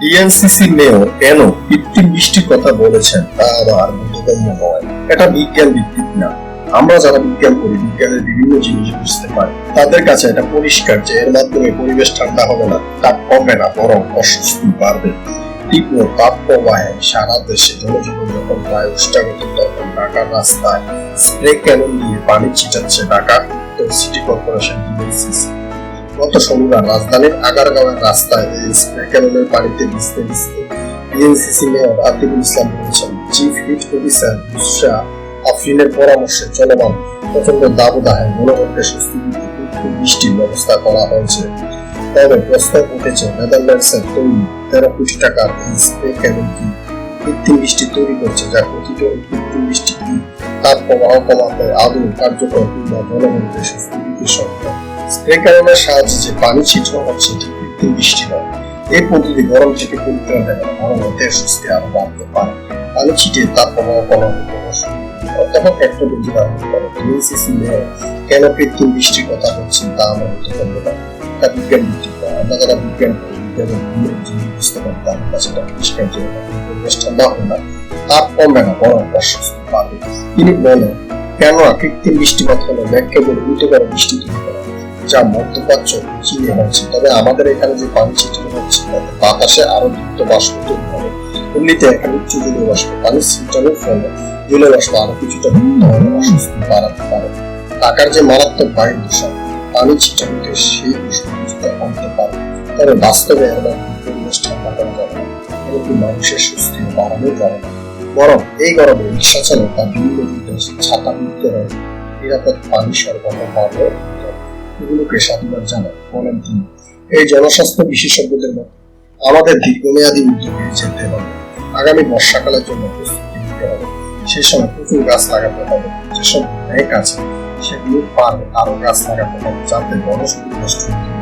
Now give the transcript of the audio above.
DNCC mayor কেন কৃত্রিম বৃষ্টির কথা বলেছেন তা আমার বোধগম্য নয়। এটা বিজ্ঞান ভিত্তিক না। আমরা যারা বিজ্ঞান করি, বিজ্ঞানের বিভিন্ন জিনিস বুঝতে পারি। তাদের কাছে এটা পরিষ্কার যে এর মাধ্যমে পরিবেশ ঠান্ডা হবে না, তাপ কমবে না, বরং অস্বস্তি বাড়বে। তীব্র তাপ সারা দেশে জনজীবন যখন প্রায় উষ্টাগত তখন ঢাকার রাস্তায় স্প্রে ক্যানন দিয়ে পানি ছিটাচ্ছে ঢাকা উত্তর সিটি কর্পোরেশন ডিএনসিসি গত শনিবার রাজধানীর আগারগাঁওয়ের রাস্তায় ক্যাননের পানিতে ভিজতে ভিজতে ডিএনসিসি মেয়র আতিকুল ইসলাম বলেছেন, চিফ হিট অফিসার বুসরা আফরিনের পরামর্শে চলমান প্রচণ্ড দাবদাহে মনোবলকে স্বস্তি দিতে কৃত্রিম বৃষ্টির ব্যবস্থা করা হয়েছে। তবে প্রস্তাব উঠেছে, নেদারল্যান্ডসের তৈরি তেরো কোটি টাকার এই স্প্রে ক্যানন কি কৃত্রিম বৃষ্টি তৈরি করছে যা কথিত কৃত্রিম বৃষ্টি কি তাপ প্রবাহ কমাতে আদৌ কার্যকর কিংবা জনগণকে স্বস্তি দিতে সক্ষম? সাহায্যে যে পানি ছিটানো হচ্ছে, এটি কৃত্রিম বৃষ্টি নয় পদ্ধতি গরম থেকে স্বস্তি আরও বাড়তে পারে। পানি কোনো করে কৃত্রিম বৃষ্টির কথা বলছেন তা আমরা না। তা বিজ্ঞান ভিত্তিক নয়। আমরা যারা বিজ্ঞান বুঝতে পারি তার কাছে পরিষ্কার যে পরিবেশ ঠান্ডা হবে না কমবে না, বরং অস্বস্তি পাবে তিনি বলেন, কেন কৃত্রিম বৃষ্টিপাত হলে মেঘ কেবল উল্টে করে বৃষ্টি তৈরি করে যা মধ্যপ্রাচ্য চীনে হচ্ছে তবে আমাদের এখানে যে পানি ছিটানো হচ্ছে তাতে বাতাসে আরও দ্রুত বাষ্প তৈরি হবে এমনিতে এখানে উচ্চ জলীয় বাষ্প পানি ছিটানোর ফলে জলীয় বাষ্প আরও কিছুটা হবে অস্বস্তি বাড়াতে পারে। ঢাকার যে মারাত্মক বায়ু দূষণ পানি ছিটানোতে সেই দূষণ কিছুটা কমতে পারে। তবে বাস্তবে মাধ্যমে পরিবেশ ঠান্ডা করা যাবে এমনকি মানুষের সুস্থি বাড়ানো যাবে বরং এই গরমে রিক্সা চালক বা বিভিন্ন ছাতা মুক্ত হয়ে নিরাপদ পানি সরবরাহ হবে এগুলোকে সাধুবাদ জানান বলেন তিনি, এই জনস্বাস্থ্য বিশেষজ্ঞদের মতো আমাদের দীর্ঘমেয়াদী উদ্যোগ যেতে হবে আগামী বর্ষাকালের জন্য প্রস্তুতি নিতে হবে। সে সময় প্রচুর গাছ লাগাতে হবে। যেসব ব্যাংক আছে সেগুলো পার আরও গাছ লাগাতে হবে। যাতে বড় নষ্ট হতে